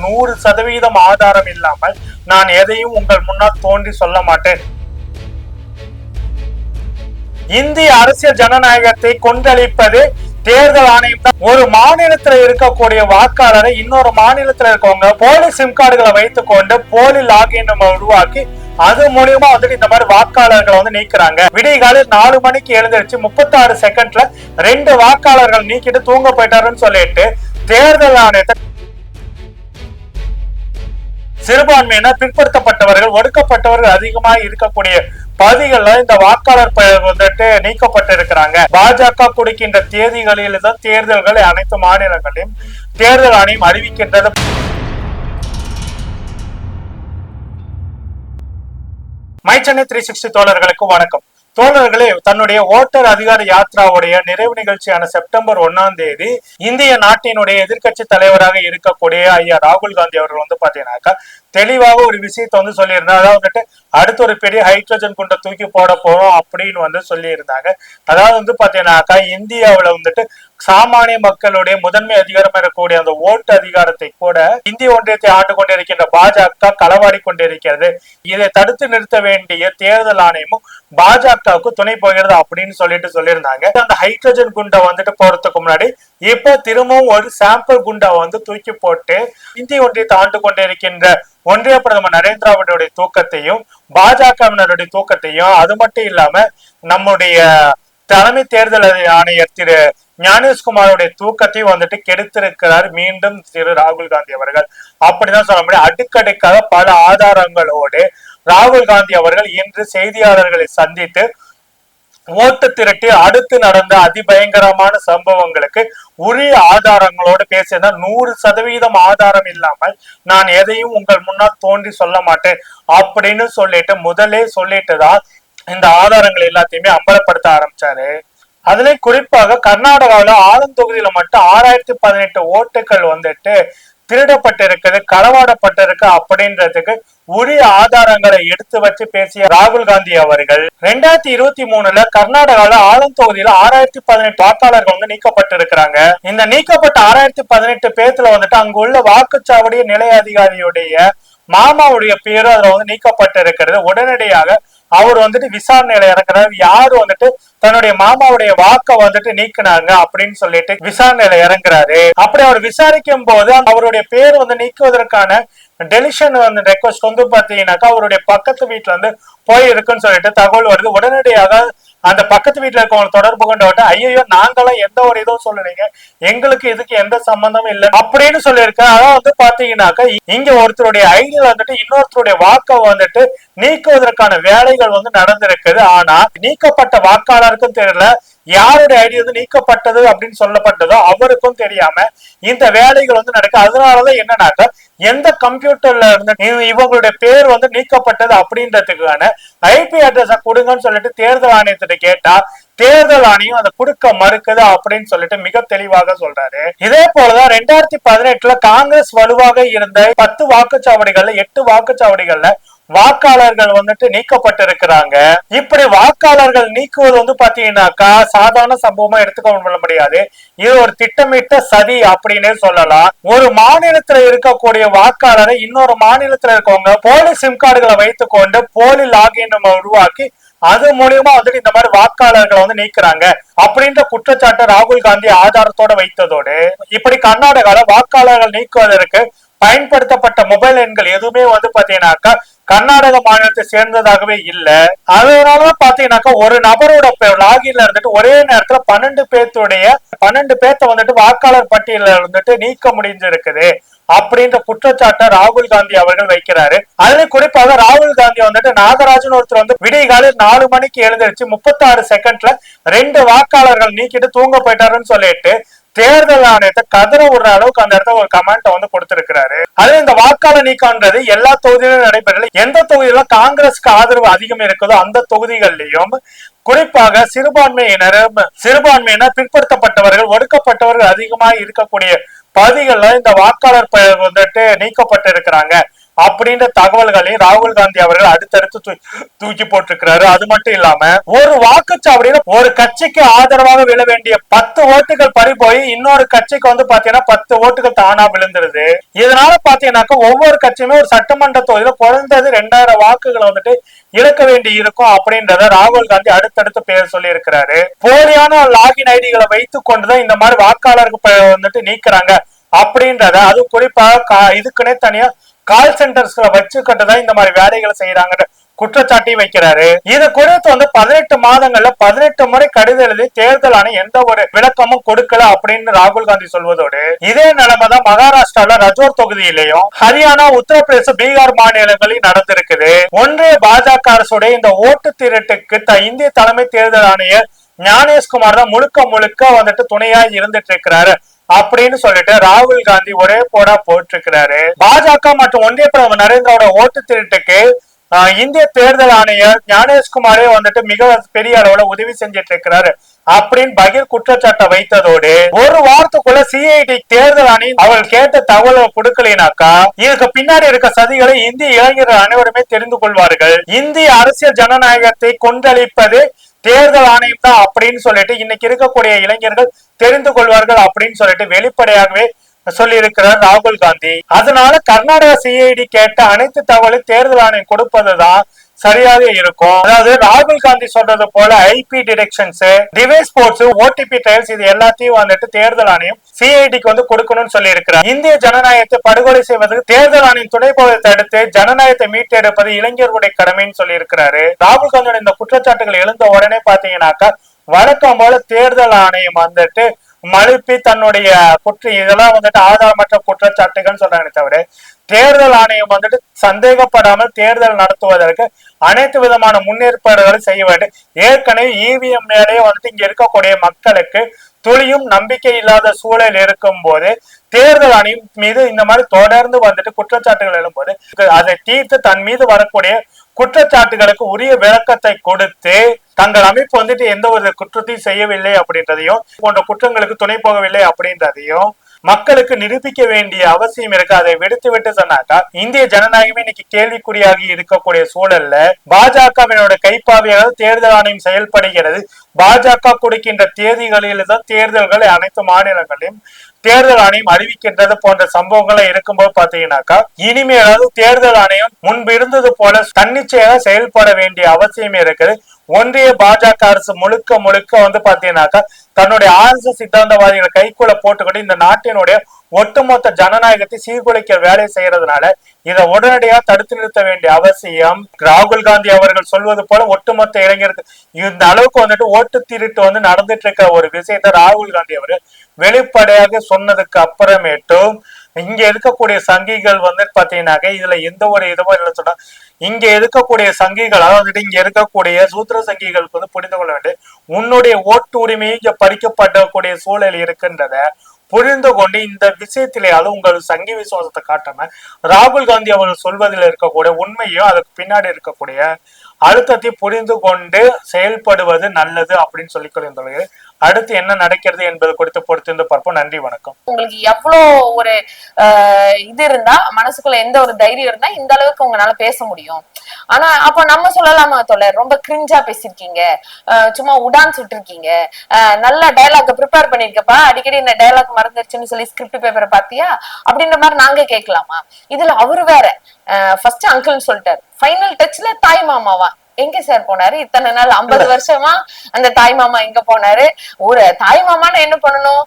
நூறு சதவீதம் ஆதாரம் இல்லாமல் நான் எதையும் உங்கள் முன்னால் தோன்றி சொல்ல மாட்டேன். இந்திய அரசியல் ஜனநாயகத்தை கொந்தளிப்பது தேர்தல் ஆணையம் தான். ஒரு மாநிலத்துல இருக்கக்கூடிய வாக்காளரை இன்னொரு மாநிலத்துல இருக்கவங்க போலி சிம் கார்டுகளை வைத்துக் கொண்டு போலி லாகின் உருவாக்கி அது மூலியமா வந்துட்டு இந்த மாதிரி வாக்காளர்களை வந்து நீக்குறாங்க. விடிகாலில் நாலு மணிக்கு எழுந்திருச்சு முப்பத்தாறு செகண்ட்ல ரெண்டு வாக்காளர்கள் நீக்கிட்டு தூங்க போயிட்டாருன்னு சொல்லிட்டு தேர்தல் ஆணையத்தை சிறுபான்மையினர் பிற்படுத்தப்பட்டவர்கள் ஒடுக்கப்பட்டவர்கள் அதிகமாக இருக்கக்கூடிய பகுதிகளில் இந்த வாக்காளர் வந்துட்டு நீக்கப்பட்டிருக்கிறாங்க. பாஜக கொடுக்கின்ற தேதிகளில் தான் தேர்தல்களை அனைத்து மாநிலங்களையும் தேர்தல் ஆணையம் அறிவிக்கின்றது. மை த்ரீ சிக்ஸ்டி தோழர்களுக்கு வணக்கம். தோழர்களே தன்னுடைய ஓட்டர் அதிகார யாத்ராவுடைய நிறைவு நிகழ்ச்சியான செப்டம்பர் ஒன்னாம் தேதி இந்திய நாட்டினுடைய எதிர்க்கட்சி தலைவராக இருக்கக்கூடிய ஐயா ராகுல் காந்தி அவர்கள் வந்து பாத்தீங்கன்னாக்கா தெளிவாக ஒரு விஷயத்தை வந்து சொல்லியிருந்தாங்க அதாவது வந்துட்டு அடுத்து ஒரு பெரிய ஹைட்ரஜன் குண்டை தூக்கி போட போறோம் அப்படின்னு வந்து சொல்லியிருந்தாங்க. அதாவது வந்து பாத்தீங்கன்னாக்கா இந்தியாவுல வந்துட்டு சாமானிய மக்களுடைய முதன்மை அதிகாரம் இருக்கக்கூடிய அந்த ஓட்டு அதிகாரத்தை கூட இந்திய ஒன்றியத்தை ஆண்டு கொண்டிருக்கின்ற பாஜக களவாடி கொண்டிருக்கிறது இதை தடுத்து நிறுத்த வேண்டிய தேர்தல் ஆணையமும் பாஜகவுக்கு துணை போகிறது அப்படின்னு சொல்லிட்டு சொல்லியிருந்தாங்க. அந்த ஹைட்ரஜன் குண்டை வந்துட்டு போறதுக்கு முன்னாடி இப்ப திரும்பவும் ஒரு சாம்பிள் குண்டை வந்து தூக்கி போட்டு இந்திய ஒன்றியத்தை ஆண்டு கொண்டிருக்கின்ற ஒன்றிய பிரதமர் நரேந்திர தூக்கத்தையும் பாஜகவினருடைய தூக்கத்தையும் அது மட்டும் இல்லாம நம்முடைய தலைமை தேர்தல் ஆணையர் திரு ஞானேஷ்குமாரோடைய தூக்கத்தையும் வந்துட்டு கெடுத்திருக்கிறார் மீண்டும் திரு ராகுல் காந்தி அவர்கள். அப்படிதான் சொல்ல முடியும். அடுக்கடுக்காக பல ஆதாரங்களோடு ராகுல் காந்தி அவர்கள் இன்று செய்தியாளர்களை சந்தித்து ஓட்டு திரட்டி அடுத்து நடந்த அதிபயங்கரமான சம்பவங்களுக்கு உரிய ஆதாரங்களோடு பேசியதா நூறு சதவீதம் ஆதாரம் இல்லாமல் நான் எதையும் உங்கள் முன்னால் தோன்றி சொல்ல மாட்டேன் அப்படின்னு சொல்லிட்டு முதலே சொல்லிட்டுதான் இந்த ஆதாரங்கள் எல்லாத்தையுமே அம்பலப்படுத்த ஆரம்பிச்சாரு. அதுலயும் குறிப்பாக கர்நாடகாவில ஆளும் தொகுதியில மட்டும் ஆறாயிரத்தி பதினெட்டு ஓட்டுகள் வந்துட்டு திருடப்பட்டிருக்குது களவாடப்பட்டிருக்கு அப்படின்றதுக்கு உரிய ஆதாரங்களை எடுத்து வச்சு பேசிய ராகுல் காந்தி அவர்கள். ரெண்டாயிரத்தி இருபத்தி மூணுல கர்நாடகாவில ஆளும் தொகுதியில ஆறாயிரத்தி பதினெட்டு வாக்காளர்கள் வந்து நீக்கப்பட்டிருக்கிறாங்க. இந்த நீக்கப்பட்ட ஆறாயிரத்தி பதினெட்டு பேர்த்துல வந்துட்டு அங்குள்ள வாக்குச்சாவடி நிலைய அதிகாரியுடைய மாமாவுடைய பேரும் அதுல வந்து நீக்கப்பட்டிருக்கிறது. உடனடியாக அவர் வந்துட்டு விசாரணையில இறங்குறாரு யாரு வந்துட்டு தன்னுடைய மாமாவுடைய வாக்க வந்துட்டு நீக்கினாங்க அப்படின்னு சொல்லிட்டு விசாரணையில இறங்குறாரு. அப்படி அவர் விசாரிக்கும் போது அவருடைய பேர் வந்து நீக்குவதற்கான டெலிஷன் வந்து ரெக்வஸ்ட் வந்து பாத்தீங்கன்னாக்கா அவருடைய பக்கத்து வீட்டுல வந்து போயிருக்குன்னு சொல்லிட்டு தகவல் வருது. உடனடியாக அந்த பக்கத்து வீட்டுல இருக்கவங்க தொடர்பு கொண்டு விட்டு ஐயோ நாங்களாம் எந்த ஒரு இதுவும் சொல்லலைங்க. எங்களுக்கு இதுக்கு எந்த சம்பந்தமும் இல்லை அப்படின்னு சொல்லியிருக்கேன். அதான் வந்து பாத்தீங்கன்னாக்கா இங்க ஒருத்தருடைய ஐடியில் வந்துட்டு இன்னொருத்தருடைய வாக்கை வந்துட்டு நீக்குவதற்கான வேலைகள் வந்து நடந்திருக்குது. ஆனா நீக்கப்பட்ட வாக்காளருக்கும் தெரியல. யாருடைய ஐடி வந்து நீக்கப்பட்டது அப்படின்னு சொல்லப்பட்டதோ அவருக்கும் தெரியாம இந்த வேலைகள் வந்து நடக்கு. அதனாலதான் என்னன்னாக்கா எந்த கம்ப்யூட்டர்ல இருந்து இவங்களுடைய பேர் வந்து நீக்கப்பட்டது அப்படின்றதுக்கான ஐபி அட்ரஸ கொடுங்கன்னு சொல்லிட்டு தேர்தல் ஆணையத்திட்ட கேட்டா தேர்தல் ஆணையம் அதை கொடுக்க மறுக்குது அப்படின்னு சொல்லிட்டு மிக தெளிவாக சொல்றாரு. இதே போலதான் ரெண்டாயிரத்தி பதினெட்டுல காங்கிரஸ் வலுவாக இருந்த பத்து வாக்குச்சாவடிகள்ல எட்டு வாக்குச்சாவடிகள்ல வாக்காளர்கள் வந்துட்டு நீக்கப்பட்டிருக்கிறாங்க. இப்படி வாக்காளர்கள் நீக்குவது வந்து பாத்தீங்கன்னாக்கா சாதாரண சம்பவமா எடுத்துக்க முடியாது. இது ஒரு திட்டமிட்ட சதி அப்படின்னே சொல்லலாம். ஒரு மாநிலத்துல இருக்கக்கூடிய வாக்காளரை இன்னொரு மாநிலத்துல இருக்கவங்க போலி சிம் கார்டுகளை வைத்துக் கொண்டு போலி லாகின் உருவாக்கி அது மூலியமா வந்துட்டு இந்த மாதிரி வாக்காளர்களை வந்து நீக்குறாங்க. அப்படின்ற குற்றச்சாட்டை ராகுல் காந்தி ஆதாரத்தோட வைத்ததோடு இப்படி கர்நாடகால வாக்காளர்கள் நீக்குவதற்கு பயன்படுத்தப்பட்ட மொபைல் எண்கள் எதுவுமே வந்து பாத்தீங்கன்னாக்கா கர்நாடக மாநிலத்தை சேர்ந்ததாகவே இல்ல. அதனாலதான் பாத்தீங்கன்னாக்கா ஒரு நபரோட லாகின்ல இருந்துட்டு ஒரே நேரத்துல பன்னெண்டு பேர்த்துடைய பன்னெண்டு பேர்த்த வந்துட்டு வாக்காளர் பட்டியல இருந்துட்டு நீக்க முடிஞ்சிருக்குது அப்படின்ற குற்றச்சாட்டை ராகுல் காந்தி அவர்கள் வைக்கிறாரு. அதுல குறிப்பாக ராகுல் காந்தி வந்துட்டு நாகராஜன் ஒருத்தர் வந்து விடிகாலில் நாலு மணிக்கு எழுந்திருச்சு முப்பத்தாறு செகண்ட்ல ரெண்டு வாக்காளர்கள் நீக்கிட்டு தூங்க போயிட்டாருன்னு சொல்லிட்டு தேர்தல் ஆணையத்தை கதற விடுற அளவுக்கு அந்த இடத்துல ஒரு கமெண்ட் வந்து கொடுத்திருக்கிறாரு. அது இந்த வாக்காளர் நீக்கம்ன்றது எல்லா தொகுதியிலும் நடைபெறல. எந்த தொகுதியில காங்கிரஸ்க்கு ஆதரவு அதிகம் இருக்குதோ அந்த தொகுதிகளிலையும் குறிப்பாக சிறுபான்மையினர் சிறுபான்மையினர் பிற்படுத்தப்பட்டவர்கள் ஒடுக்கப்பட்டவர்கள் அதிகமாக இருக்கக்கூடிய பகுதிகளில் இந்த வாக்காளர் வந்துட்டு வந்துட்டு நீக்கப்பட்டிருக்கிறாங்க. அப்படின்ற தகவல்களையும் ராகுல் காந்தி அவர்கள் அடுத்தடுத்து தூக்கி போட்டிருக்கிறாரு. அது மட்டும் இல்லாம ஒரு வாக்குச்சாவடியில ஒரு கட்சிக்கு ஆதரவாக விழ வேண்டிய பத்து ஓட்டுகள் பறி போய் இன்னொரு கட்சிக்கு வந்து பாத்தீங்கன்னா பத்து ஓட்டுகள் தானா விழுந்துருது. இதனால பாத்தீங்கன்னாக்கா ஒவ்வொரு கட்சியுமே ஒரு சட்டமன்ற தொகுதியில குறைந்தது ரெண்டாயிரம் வாக்குகளை வந்துட்டு இழக்க வேண்டி இருக்கும் அப்படின்றத ராகுல் காந்தி அடுத்தடுத்து பேர் சொல்லி இருக்கிறாரு போலியான லாகின் ஐடிகளை வைத்துக் கொண்டுதான் இந்த மாதிரி வாக்காளருக்கு வந்துட்டு நீக்குறாங்க அப்படின்றத அது குறிப்பாக கா- இதுக்குன்னே தனியா கால் சென்டர்ஸ்ல வச்சுக்கிட்டு தான் இந்த மாதிரி வேலைகளை செய்யறாங்கன்னு குற்றச்சாட்டி வைக்கிறாரு. இது குறித்து வந்து பதினெட்டு மாதங்கள்ல பதினெட்டு முறை கடிதம் எழுதி தேர்தல் ஆணையம் எந்த ஒரு விளக்கமும் கொடுக்கல அப்படின்னு ராகுல் காந்தி சொல்வதோடு இதே நிலைமைதான் மகாராஷ்டிரால ரஜோர் தொகுதியிலையும் ஹரியானா உத்தரப்பிரதேச பீகார் மாநிலங்களில் நடந்திருக்குது. ஒன்றிய பாஜக அரசுடைய இந்த ஓட்டு திருட்டுக்கு த- இந்திய தலைமை தேர்தல் ஆணையர் ஞானேஷ்குமார் தான் முழுக்க முழுக்க வந்துட்டு துணையா இருந்துட்டு இருக்கிறாரு. அப்படின்னு சொல்லிட்டு ராகுல் காந்தி ஒரே போடா போட்டிருக்கிறாரு. பாஜக மற்றும் ஒன்றிய பிரதமர் நரேந்திரோட ஓட்டு திருட்டுக்கு இந்திய தேர்தல் ஆணையர் ஞானேஷ்குமாரே வந்துட்டு மிக பெரிய அளவுல உதவி செஞ்சிட்டு இருக்கிறாரு அப்படின்னு பகீர் குற்றச்சாட்டை வைத்ததோடு ஒரு வாரத்துக்குள்ள சிஐடி தேர்தல் ஆணை அவள் கேட்ட தகவலை கொடுக்கலினாக்கா இதுக்கு பின்னாடி இருக்க சதிகளை இந்திய இளைஞர்கள் அனைவருமே தெரிந்து கொள்வார்கள். இந்திய அரசியல் ஜனநாயகத்தை கொண்டளிப்பது தேர்தல் ஆணையம் தான் அப்படின்னு சொல்லிட்டு இன்னைக்கு இருக்கக்கூடிய இளைஞர்கள் தெரிந்து கொள்வார்கள் அப்படின்னு சொல்லிட்டு வெளிப்படையாகவே சொல்லி இருக்கிறார் ராகுல் காந்தி. அதனால கர்நாடக சிஐடி கேட்ட அனைத்து தகவலும் தேர்தல் ஆணையம் கொடுப்பதுதான் சரியாக இருக்கும். அதாவது ராகுல் காந்தி சொல்றது போல IP detections device sports OTP trails இது எல்லாத்தையும் வந்துட்டு தேர்தல் ஆணையம் சிஐடிக்கு வந்து கொடுக்கணும்னு சொல்லி இருக்கிறார் இந்திய ஜனநாயகத்தை படுகொலை செய்வதற்கு தேர்தல் ஆணையம் துணை போவதை தடுத்து ஜனநாயகத்தை மீட்டெடுப்பது இளைஞர்களுடைய கடமைன்னு சொல்லி இருக்கிறாரு ராகுல் காந்தியோட இந்த குற்றச்சாட்டுகள் எழுந்த உடனே பாத்தீங்கன்னாக்கா வழக்கம் போல தேர்தல் ஆணையம் வந்துட்டு மழுப்பி தன்னுடைய குற்ற இதெல்லாம் வந்துட்டு ஆதாரமற்ற குற்றச்சாட்டுகள் சொல்றாங்க தவிர தேர்தல் ஆணையம் வந்துட்டு சந்தேகப்படாமல் தேர்தல் நடத்துவதற்கு அனைத்து விதமான முன்னேற்பாடுகளை செய்ய வேண்டும். ஏற்கனவே இவிஎம் மேலேயே வந்துட்டு இங்க இருக்கக்கூடிய மக்களுக்கு துளியும் நம்பிக்கை இல்லாத சூழல் இருக்கும் போது தேர்தல் ஆணையம் மீது இந்த மாதிரி தொடர்ந்து வந்துட்டு குற்றச்சாட்டுகள் எழும்போது அதை தீர்த்து தன் மீது வரக்கூடிய குற்றச்சாட்டுகளுக்கு உரிய விளக்கத்தை கொடுத்து தங்கள் அமைப்பு வந்துட்டு எந்த ஒரு குற்றத்தையும் செய்யவில்லை அப்படின்றதையும் போன்ற குற்றங்களுக்கு துணை போகவில்லை அப்படின்றதையும் மக்களுக்கு நிரூபிக்க வேண்டிய அவசியம் இருக்கு. அதை விடுத்து விட்டு சொன்னாக்கா இந்திய ஜனநாயகமே இன்னைக்கு கேள்விக்குறியாகி இருக்கக்கூடிய சூழல்ல பாஜகவினோட கைப்பாவியாக தேர்தல் ஆணையம் செயல்படுகிறது. பாஜக கொடுக்கின்ற தேதிகளில் தான் அனைத்து மாநிலங்களையும் தேர்தல் ஆணையம் அறிவிக்கின்றது போன்ற சம்பவங்களை இருக்கும்போது பாத்தீங்கன்னாக்கா இனிமேலாவது தேர்தல் ஆணையம் முன்பு இருந்தது போல தன்னிச்சையாக செயல்பட வேண்டிய அவசியம் இருக்குது. ஒன்றிய பாஜக அரசு முழுக்க முழுக்க வந்து பாத்தீங்கன்னாக்கா தன்னுடைய ஆர்எஸ்எஸ் சித்தாந்தவாதிகளை கைக்குள்ள போட்டுக்கிட்டு இந்த நாட்டினுடைய ஒட்டுமொத்த ஜனநாயகத்தை சீர்குலைக்க வேலை செய்யறதுனால இதை உடனடியாக தடுத்து நிறுத்த வேண்டிய அவசியம் ராகுல் காந்தி அவர்கள் சொல்வது போல ஒட்டுமொத்த இளைஞருக்கு இந்த அளவுக்கு வந்துட்டு ஓட்டு திருட்டு வந்து நடந்துட்டு இருக்க ஒரு விஷயத்த ராகுல் காந்தி அவர் வெளிப்படையாக சொன்னதுக்கு அப்புறமேட்டும் இங்க இருக்கக்கூடிய சங்கிகள் வந்து பாத்தீங்கன்னாக்க இதுல எந்த ஒரு இதுவும் இல்லை சொன்னா இங்க இருக்கக்கூடிய சங்கிகள் அதாவது இங்க இருக்கக்கூடிய சூத்திர சங்கிகளுக்கு வந்து புரிந்து கொள்ள வேண்டும். உன்னுடைய ஓட்டு உரிமையை இங்க பறிக்கப்படக்கூடிய சூழல் இருக்கின்றத புரிந்து கொண்டு இந்த விஷயத்திலேயாலும் உங்கள் சங்கி விசுவாசத்தை காட்டாம ராகுல் காந்தி அவர்கள் சொல்வதில் இருக்கக்கூடிய உண்மையும் அதுக்கு பின்னாடி இருக்கக்கூடிய அழுத்தத்தை புரிந்து கொண்டு செயல்படுவது நல்லது அப்படின்னு சொல்லி கொள்கின்றது அடுத்து என்ன நடக்கிறது என்பது குறித்து பொறுத்திருந்து பார்ப்போம். நன்றி வணக்கம். உங்களுக்கு எவ்வளோ ஒரு இது இருந்தா மனசுக்குள்ள எந்த ஒரு தைரியம் இருந்தா இந்த அளவுக்கு உங்களால பேச முடியும். ஆனா அப்ப நம்ம சொல்லலாமா தோழர்? ரொம்ப கிரிஞ்சா பேசிருக்கீங்க சும்மா உடான் சுட்டிருக்கீங்க. ஆஹ், நல்ல டயலாக் ப்ரிப்பேர் பண்ணிருக்கப்பா. அடிக்கடி இந்த டயலாக் மறந்துருச்சுன்னு சொல்லி ஸ்கிரிப்ட் பேப்பரை பாத்தியா அப்படின்ற மாதிரி நாங்க கேட்கலாமா? இதுல அவரு வேற. ஃபர்ஸ்ட் அங்கிள்னு சொல்லிட்டாரு. ஃபைனல் டச்ல தாய் மாமாவா? எங்க சார் போனாரு? இத்தனை நாள் ஐம்பது வருஷமா அந்த தாய் மாமா எங்க போனாரு. ஒரு தாய் மாமான்னு என்ன பண்ணணும்?